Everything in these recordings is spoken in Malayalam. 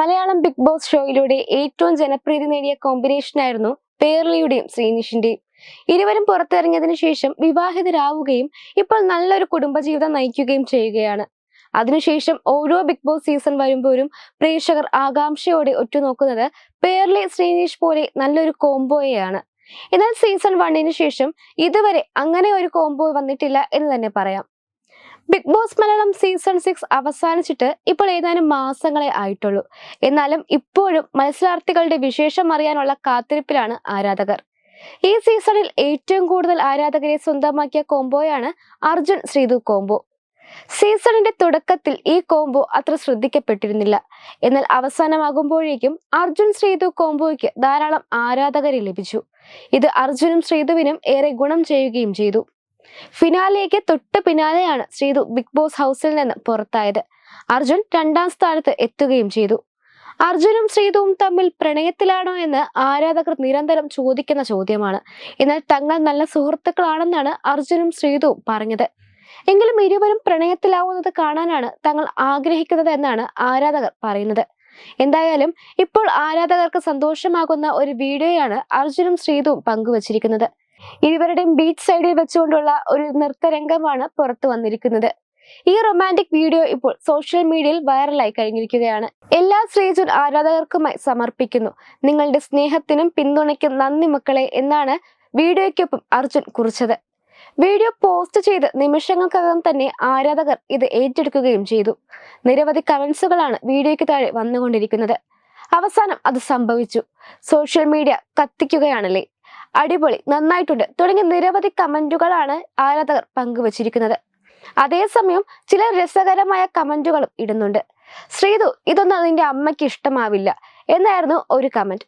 മലയാളം ബിഗ് ബോസ് ഷോയിലൂടെ ഏറ്റവും ജനപ്രീതി നേടിയ കോമ്പിനേഷനായിരുന്നു പേർലിയുടെയും ശ്രീനിഷിന്റെയും. ഇരുവരും പുറത്തിറങ്ങിയതിനു ശേഷം വിവാഹിതരാവുകയും ഇപ്പോൾ നല്ലൊരു കുടുംബജീവിതം നയിക്കുകയും ചെയ്യുകയാണ്. അതിനുശേഷം ഓരോ ബിഗ് ബോസ് സീസൺ വരുമ്പോഴും പ്രേക്ഷകർ ആകാംക്ഷയോടെ ഒറ്റുനോക്കുന്നത് പേർലി ശ്രീനിഷ് പോലെ നല്ലൊരു കോംബോയെയാണ്. എന്നാൽ സീസൺ വണ്ണിന് ശേഷം ഇതുവരെ അങ്ങനെ ഒരു കോംബോ വന്നിട്ടില്ല എന്ന് തന്നെ പറയാം. Big boss Malayalam season six അവസാനിച്ചിട്ട് ഇപ്പോൾ ഏതാനും മാസങ്ങളെ ആയിട്ടുള്ളൂ. എന്നാലും ഇപ്പോഴും മത്സരാർത്ഥികളുടെ വിശേഷം അറിയാനുള്ള കാത്തിരിപ്പിലാണ് ആരാധകർ. ഈ സീസണിൽ ഏറ്റവും കൂടുതൽ ആരാധകരെ സ്വന്തമാക്കിയ കോംബോയാണ് അർജുൻ ശ്രീതു കോംബോ. സീസണിന്റെ തുടക്കത്തിൽ ഈ കോംബോ അത്ര ശ്രദ്ധിക്കപ്പെട്ടിരുന്നില്ല. എന്നാൽ അവസാനമാകുമ്പോഴേക്കും അർജുൻ ശ്രീതു കോംബോയ്ക്ക് ധാരാളം ആരാധകരെ ലഭിച്ചു. ഇത് അർജുനും ശ്രീതുവിനും ഏറെ ഗുണം ചെയ്യുകയും ചെയ്തു. ഫിനാലേക്ക് തൊട്ട് പിന്നാലെയാണ് ശ്രീതു ബിഗ് ബോസ് ഹൗസിൽ നിന്ന് പുറത്തായത്. അർജുൻ രണ്ടാം സ്ഥാനത്ത് എത്തുകയും ചെയ്തു. അർജുനും ശ്രീതുവും തമ്മിൽ പ്രണയത്തിലാണോ എന്ന് ആരാധകർ നിരന്തരം ചോദിക്കുന്ന ചോദ്യമാണ്. എന്നാൽ തങ്ങൾ നല്ല സുഹൃത്തുക്കളാണെന്നാണ് അർജുനും ശ്രീതുവും പറഞ്ഞത്. എങ്കിലും ഇരുവരും പ്രണയത്തിലാവുന്നത് കാണാനാണ് തങ്ങൾ ആഗ്രഹിക്കുന്നത് എന്നാണ് ആരാധകർ പറയുന്നത്. എന്തായാലും ഇപ്പോൾ ആരാധകർക്ക് സന്തോഷമാകുന്ന ഒരു വീഡിയോയാണ് അർജുനും ശ്രീതുവും പങ്കുവച്ചിരിക്കുന്നത്. ഇരുവരുടെയും ബീച്ച് സൈഡിൽ വെച്ചുകൊണ്ടുള്ള ഒരു നൃത്തരംഗമാണ് പുറത്തു വന്നിരിക്കുന്നത്. ഈ റൊമാന്റിക് വീഡിയോ ഇപ്പോൾ സോഷ്യൽ മീഡിയയിൽ വൈറലായി കഴിഞ്ഞിരിക്കുകയാണ്. എല്ലാ ശ്രീജുൻ ആരാധകർക്കുമായി സമർപ്പിക്കുന്നു. നിങ്ങളുടെ സ്നേഹത്തിനും പിന്തുണയ്ക്കും നന്ദി മക്കളെ എന്നാണ് വീഡിയോയ്ക്കൊപ്പം അർജുൻ കുറിച്ചത്. വീഡിയോ പോസ്റ്റ് ചെയ്ത് നിമിഷങ്ങൾക്കകം തന്നെ ആരാധകർ ഇത് ഏറ്റെടുക്കുകയും ചെയ്തു. നിരവധി കമന്റ്സുകളാണ് വീഡിയോയ്ക്ക് താഴെ വന്നുകൊണ്ടിരിക്കുന്നത്. അവസാനം അത് സംഭവിച്ചു. സോഷ്യൽ മീഡിയ കത്തിക്കുകയാണല്ലേ? അടിപൊളി നന്നായിട്ടുണ്ട്. തുടങ്ങിയ നിരവധി കമന്റുകളാണ് ആരാധകർ പങ്കുവച്ചിരിക്കുന്നത്. അതേസമയം ചില രസകരമായ കമന്റുകളും ഇടുന്നുണ്ട്. ശ്രീതു ഇതൊന്നും നിന്റെ അമ്മയ്ക്ക് ഇഷ്ടമാവില്ല എന്നായിരുന്നു ഒരു കമന്റ്.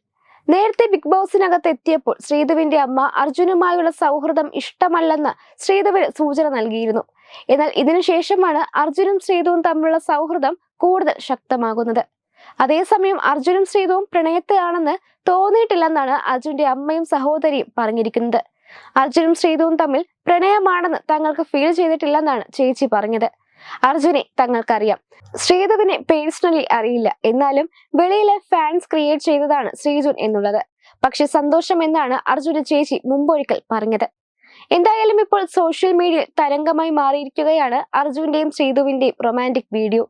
നേരത്തെ ബിഗ് ബോസിനകത്ത് എത്തിയപ്പോൾ ശ്രീധുവിന്റെ അമ്മ അർജുനുമായുള്ള സൗഹൃദം ഇഷ്ടമല്ലെന്ന് ശ്രീധുവിന് സൂചന നൽകിയിരുന്നു. എന്നാൽ ഇതിനുശേഷമാണ് അർജുനും ശ്രീധുവും തമ്മിലുള്ള സൗഹൃദം കൂടുതൽ ശക്തമാകുന്നത്. അതേസമയം അർജുനും ശ്രീതവും പ്രണയത്തിലാണെന്ന് തോന്നിയിട്ടില്ലെന്നാണ് അർജുന്റെ അമ്മയും സഹോദരിയും പറഞ്ഞിരിക്കുന്നത്. അർജുനും ശ്രീതവും തമ്മിൽ പ്രണയമാണെന്ന് തങ്ങൾക്ക് ഫീൽ ചെയ്തിട്ടില്ലെന്നാണ് ചേച്ചി പറഞ്ഞത്. അർജുനെ തങ്ങൾക്കറിയാം. ശ്രീധുവിനെ പേഴ്സണലി അറിയില്ല. എന്നാലും വെളിയിലെ ഫാൻസ് ക്രിയേറ്റ് ചെയ്തതാണ് ശ്രീജുൻ എന്നുള്ളത്. പക്ഷെ സന്തോഷം എന്നാണ് അർജുന ചേച്ചി മുമ്പൊരിക്കൽ പറഞ്ഞത്. എന്തായാലും ഇപ്പോൾ സോഷ്യൽ മീഡിയയിൽ തരംഗമായി മാറിയിരിക്കുകയാണ് അർജുന്റെയും ശ്രീധുവിന്റെയും റൊമാന്റിക് വീഡിയോ